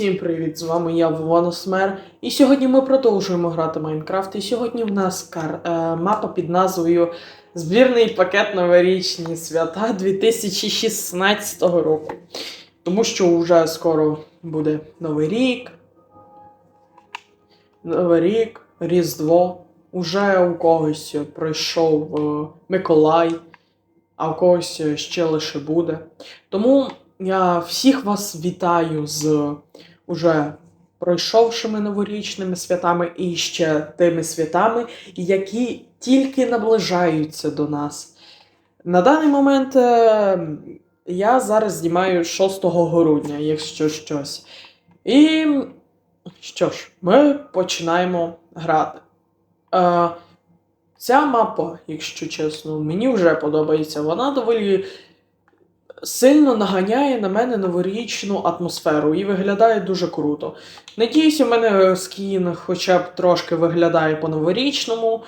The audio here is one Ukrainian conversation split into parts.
Всім привіт! З вами я Воносмер. І сьогодні ми продовжуємо грати Майнкрафт. І сьогодні в нас кар... е, мапа під назвою Збірний пакет новорічні свята 2016 року. Тому що вже скоро буде Новий рік. Новий рік, Різдво. Уже у когось пройшов е, Миколай, а у когось ще лише буде. Тому я всіх вас вітаю з уже пройшовшими новорічними святами і ще тими святами, які тільки наближаються до нас. На даний момент е, я зараз знімаю 6 грудня, якщо щось. І що ж, ми починаємо грати. Е, ця мапа, якщо чесно, мені вже подобається. Вона доволі сильно наганяє на мене новорічну атмосферу і виглядає дуже круто. Надіюсь, у мене скін хоча б трошки виглядає по-новорічному.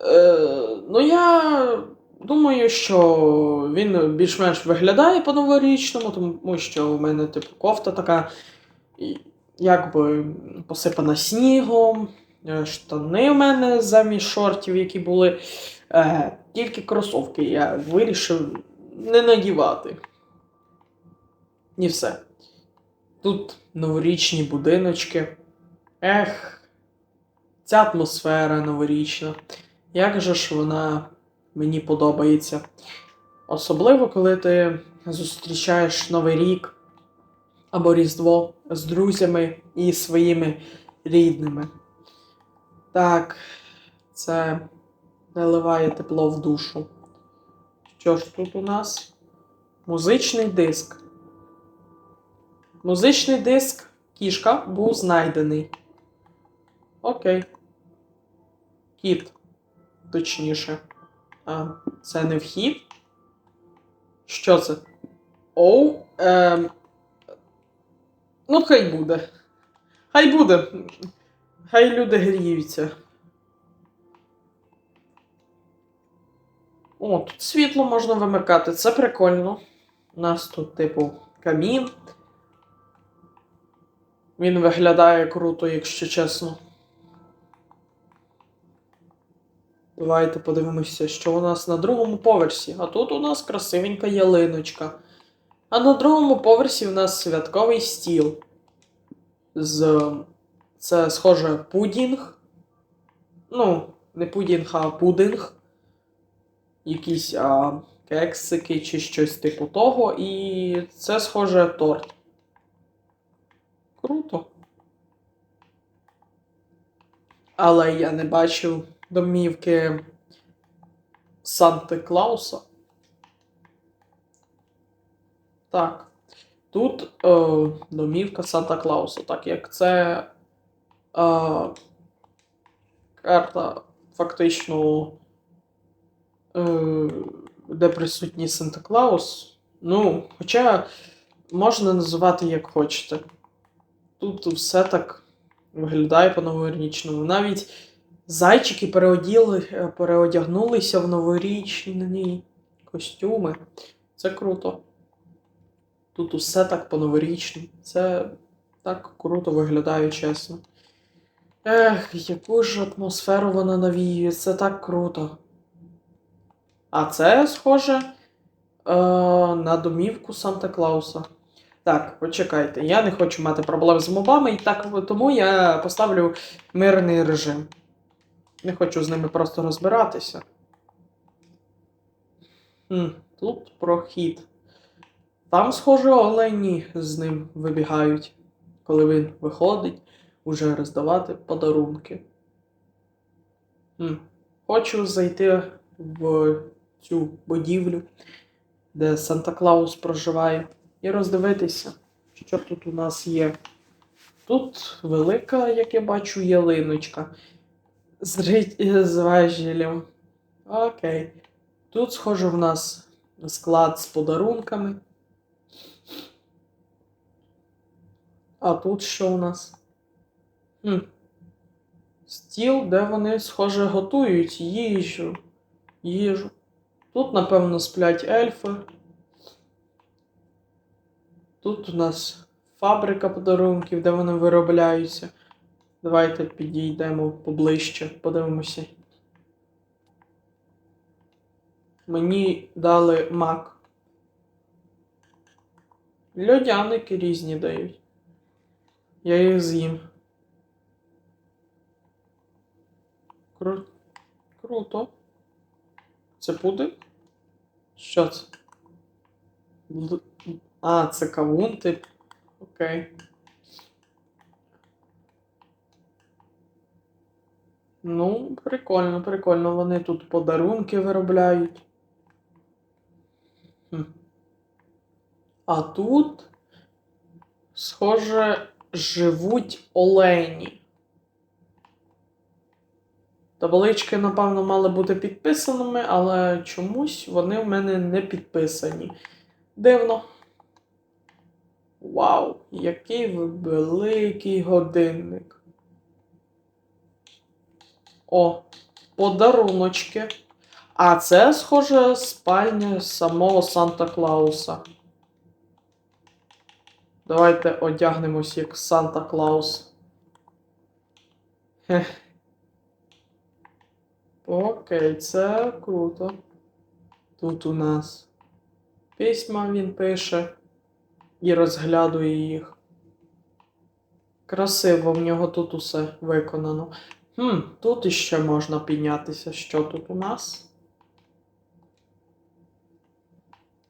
Е, ну, я думаю, що він більш-менш виглядає по-новорічному, тому що у мене, типу, кофта така, якби посипана снігом. Е, Штани у мене замість шортів, які були. Е, тільки кросовки я вирішив не надівати. І все. Тут новорічні будиночки. Ех, ця атмосфера новорічна. Як же ж вона мені подобається. Особливо, коли ти зустрічаєш Новий рік або Різдво з друзями і своїми рідними. Так, це наливає тепло в душу. Що ж тут у нас? Музичний диск. Музичний диск кішка був знайдений. Окей. Кіт. Точніше. А, це не вхід? Що це? Оу. Ем... Ну, хай буде. Хай буде. Хай люди гріються. О, тут світло можна вимикати, це прикольно. У нас тут, типу, камін. Він виглядає круто, якщо чесно. Давайте подивимося, що у нас на другому поверсі. А тут у нас красивенька ялиночка. А на другому поверсі у нас святковий стіл. З. Це схоже пудінг. Ну, не пудінг, а пудинг якісь а, кексики чи щось типу того, і це схоже торт. Круто. Але я не бачив домівки Санти Клауса. Так. Тут е, домівка Санта Клауса, так як це е, карта фактично де присутній Санта Клаус. Ну, хоча можна називати як хочете. Тут все так виглядає по-новорічному. Навіть зайчики переоділи, е, переодягнулися в новорічні костюми. Це круто. Тут усе так по-новорічному. Це так круто виглядає, чесно. Ех, яку ж атмосферу вона навіює, це так круто. А це схоже е, на домівку Санта Клауса. Так, почекайте, я не хочу мати проблем з мобами, і так тому я поставлю мирний режим. Не хочу з ними просто розбиратися. Хм, Тут прохід. Там, схоже, олені з ним вибігають, коли він виходить уже роздавати подарунки. Хм. Хочу зайти в цю будівлю, де Санта Клаус проживає, і роздивитися, що тут у нас є. Тут велика, як я бачу, ялиночка з, з важелем. Окей. Тут, схоже, в нас склад з подарунками. А тут що у нас? Хм. Стіл, де вони, схоже, готують їжу. Їжу. Тут, напевно, сплять ельфи. Тут у нас фабрика подарунків, де вони виробляються. Давайте підійдемо поближче, подивимося. Мені дали мак. Льодяники різні дають. Я їх з'їм. Кру... Круто. Це пудинг? Що це? А, це кавун, тип. Окей. Ну, прикольно, прикольно. Вони тут подарунки виробляють. А тут, схоже, живуть олені. Таблички, напевно, мали бути підписаними, але чомусь вони в мене не підписані. Дивно. Вау, який великий годинник. О, подаруночки. А це, схоже, спальня самого Санта Клауса. Давайте одягнемось як Санта Клаус. Хех. Окей, це круто. Тут у нас письма він пише і розглядує їх. Красиво, в нього тут усе виконано. Хм, тут іще можна піднятися. Що тут у нас?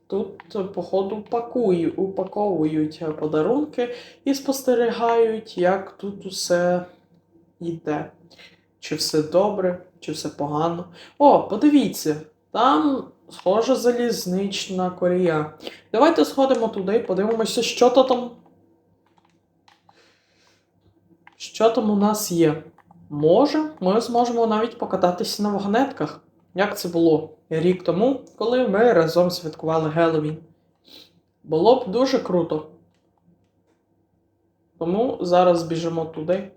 Тут, походу, пакують, упаковують подарунки і спостерігають, як тут усе йде. Чи все добре, чи все погано. О, подивіться, там схоже залізнична колія. Давайте сходимо туди і подивимося, що то там. Що там у нас є? Може, ми зможемо навіть покататися на вагонетках. Як це було рік тому, коли ми разом святкували Геловін. Було б дуже круто. Тому зараз біжимо туди.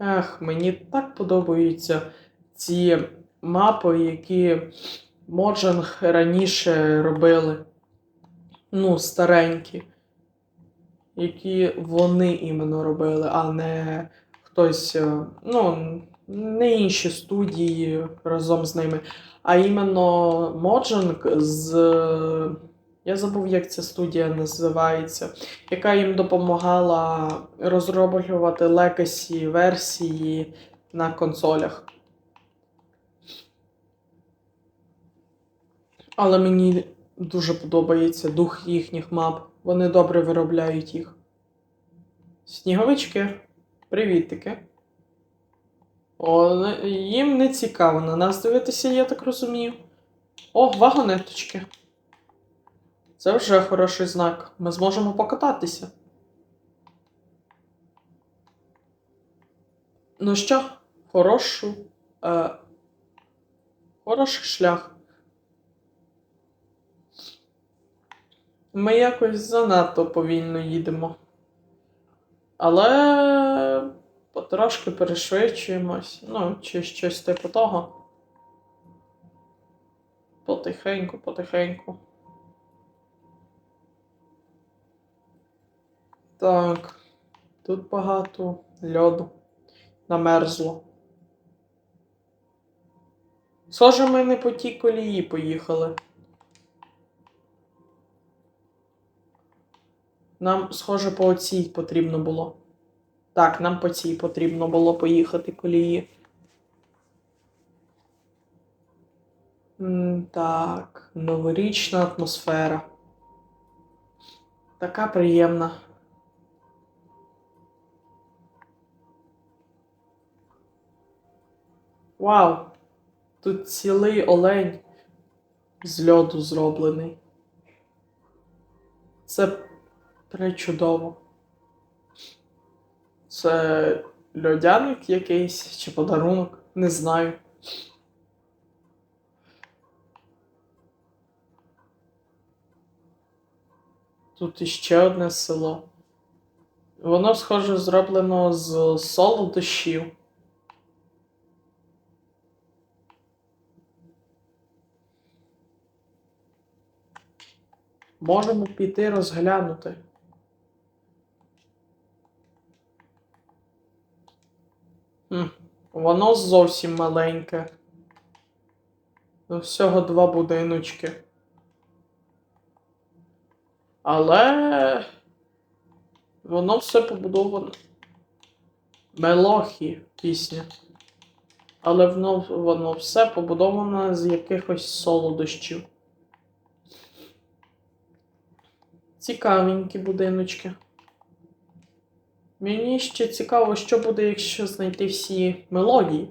Ех, мені так подобаються ці мапи, які Моджанг раніше робили. Ну, старенькі. Які вони іменно робили, а не хтось, е, ну, не інші студії разом з ними, а іменно Моджанг з. Я забув, як ця студія називається, яка їм допомагала розроблювати легасі версії на консолях. Але мені дуже подобається дух їхніх мап. Вони добре виробляють їх. Сніговички, привітики. О, їм не цікаво на нас дивитися, я так розумію. О, вагонеточки. Це вже хороший знак. Ми зможемо покататися. Ну що, хорошу. Е, хороший шлях. Ми якось занадто повільно їдемо. Але потрошки перешвидшуємось. Ну, чи щось типу того. Потихеньку, потихеньку. Так. Тут багато льоду. Намерзло. Схоже, ми не по тій колії поїхали. Нам, схоже, по оцій потрібно було. Так, нам по цій потрібно було поїхати колії. Так, новорічна атмосфера. Така приємна. Вау! Тут цілий олень з льоду зроблений. Це пречудово. Це льодяник якийсь чи подарунок, не знаю. Тут іще одне село. Воно, схоже, зроблено з солодощів. Можемо піти розглянути. Воно зовсім маленьке. Ну, Всього два будиночки. Але воно все побудовано. Мелохі пісня. Але воно, воно все побудовано з якихось солодощів. Цікавенькі будиночки. Мені ще цікаво, що буде, якщо знайти всі мелодії.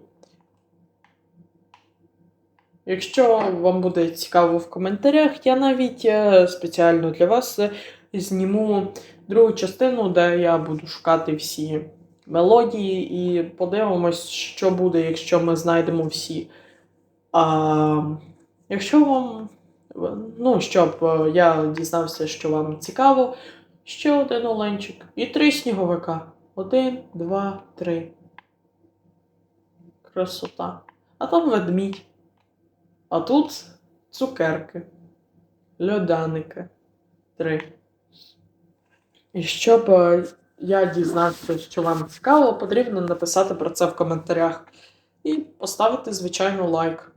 Якщо вам буде цікаво в коментарях, я навіть е, спеціально для вас е, зніму другу частину, де я буду шукати всі мелодії і подивимось, що буде, якщо ми знайдемо всі. А, якщо вам, ну, щоб е, я дізнався, що вам цікаво, ще один оленчик і три сніговика. Один, два, три. Красота. А там ведмідь. А тут цукерки, льоданики. Три. І щоб е, я дізнався, що вам цікаво, потрібно написати про це в коментарях. І поставити, звичайно, лайк.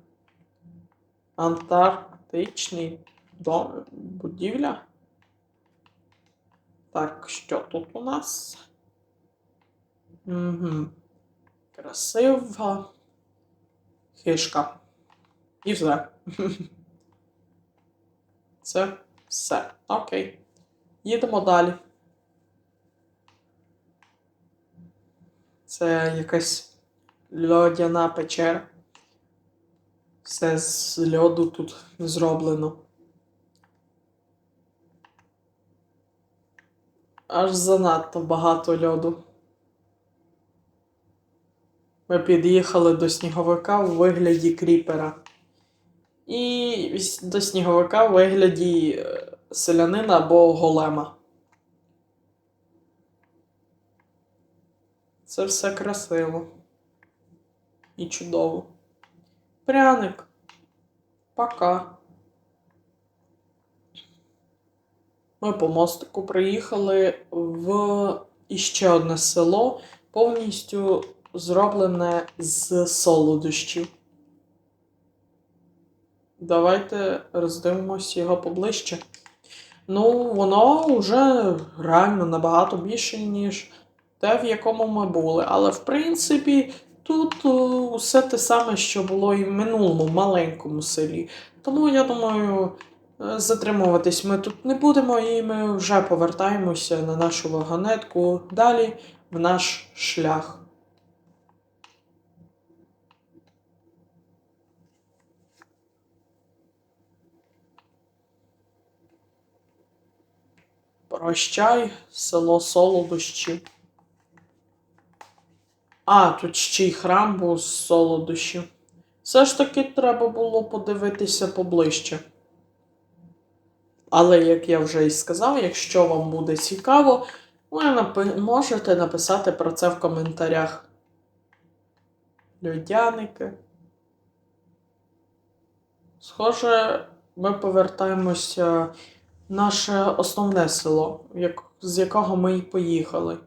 Антарктичний дом... будівля. Так, що тут у нас? Угу. Красива хишка. І все. Це все. Окей. Їдемо далі. Це якась льодяна печера. Все з льоду тут зроблено. Аж занадто багато льоду. Ми під'їхали до сніговика у вигляді кріпера. І до сніговика у вигляді е, селянина або голема. Це все красиво. І чудово. Пряник. Пока. Ми по мостику приїхали в іще одне село, повністю зроблене з солодощів. Давайте роздивимось його поближче. Ну, воно вже реально набагато більше, ніж те, в якому ми були. Але в принципі, тут е, усе те саме, що було і в минулому маленькому селі. Тому я думаю, е, затримуватись ми тут не будемо, і ми вже повертаємося на нашу вагонетку далі в наш шлях. Прощай, село солодощів. А, тут ще й храм був з солодощів. Все ж таки треба було подивитися поближче. Але, як я вже і сказав, якщо вам буде цікаво, ви напи- можете написати про це в коментарях. Людяники. Схоже, ми повертаємося в наше основне село, як, з якого ми й поїхали.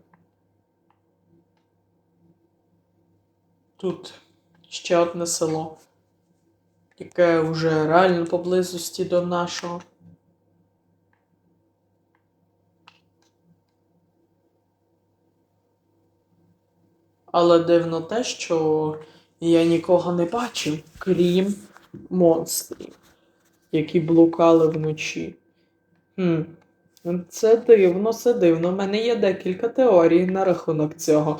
Тут ще одне село, яке вже реально поблизості до нашого. Але дивно те, що я нікого не бачив, крім монстрів, які блукали вночі. Хм. Це дивно, це дивно. У мене є декілька теорій на рахунок цього.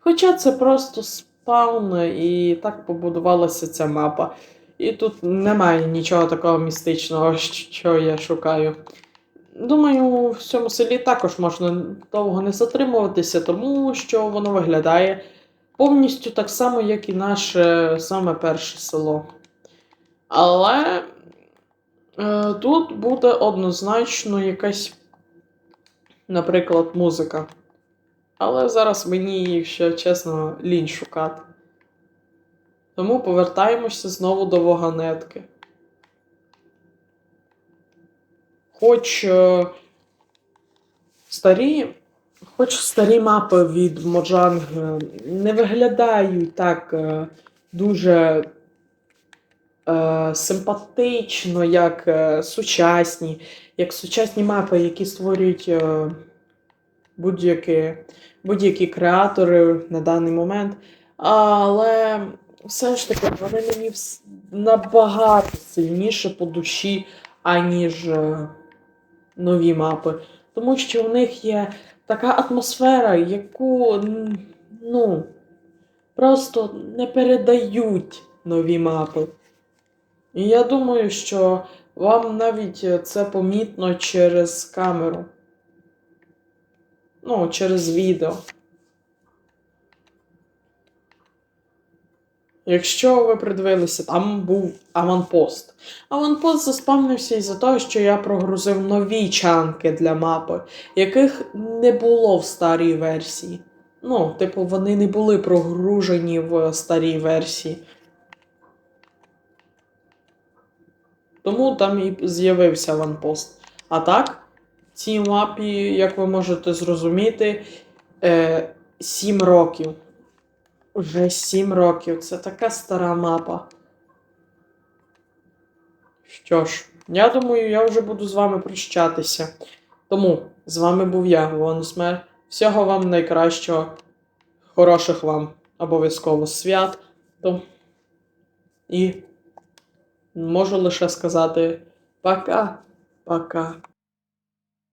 Хоча це просто спаун, і так побудувалася ця мапа. І тут немає нічого такого містичного, що я шукаю. Думаю, в цьому селі також можна довго не затримуватися, тому що воно виглядає повністю так само, як і наше саме перше село. Але е, тут буде однозначно якась, наприклад, музика. Але зараз мені, якщо чесно, лінь шукати. Тому повертаємося знову до вагонетки. хоч е, старі, хоч старі мапи від Mojang е, не виглядають так е, дуже е, симпатично, як е, сучасні, як сучасні мапи, які створюють е, будь-які, будь-які креатори на даний момент. Але все ж таки вони мені набагато сильніше по душі, аніж е, нові мапи. Тому що в них є така атмосфера, яку ну, просто не передають нові мапи. І я думаю, що вам навіть е, це помітно через камеру. Ну, через відео. Якщо ви придивилися, там був аванпост. Аванпост заспавнився із-за того, що я прогрузив нові чанки для мапи, яких не було в старій версії. Ну, типу, вони не були прогружені в старій версії. Тому там і з'явився аванпост. А так, цій мапі, як ви можете зрозуміти, е, 7 років. Уже 7 років. Це така стара мапа. Що ж, я думаю, я вже буду з вами прощатися. Тому з вами був я, Вонсмер. Всього вам найкращого, хороших вам обов'язково свят. І можу лише сказати пока-пока.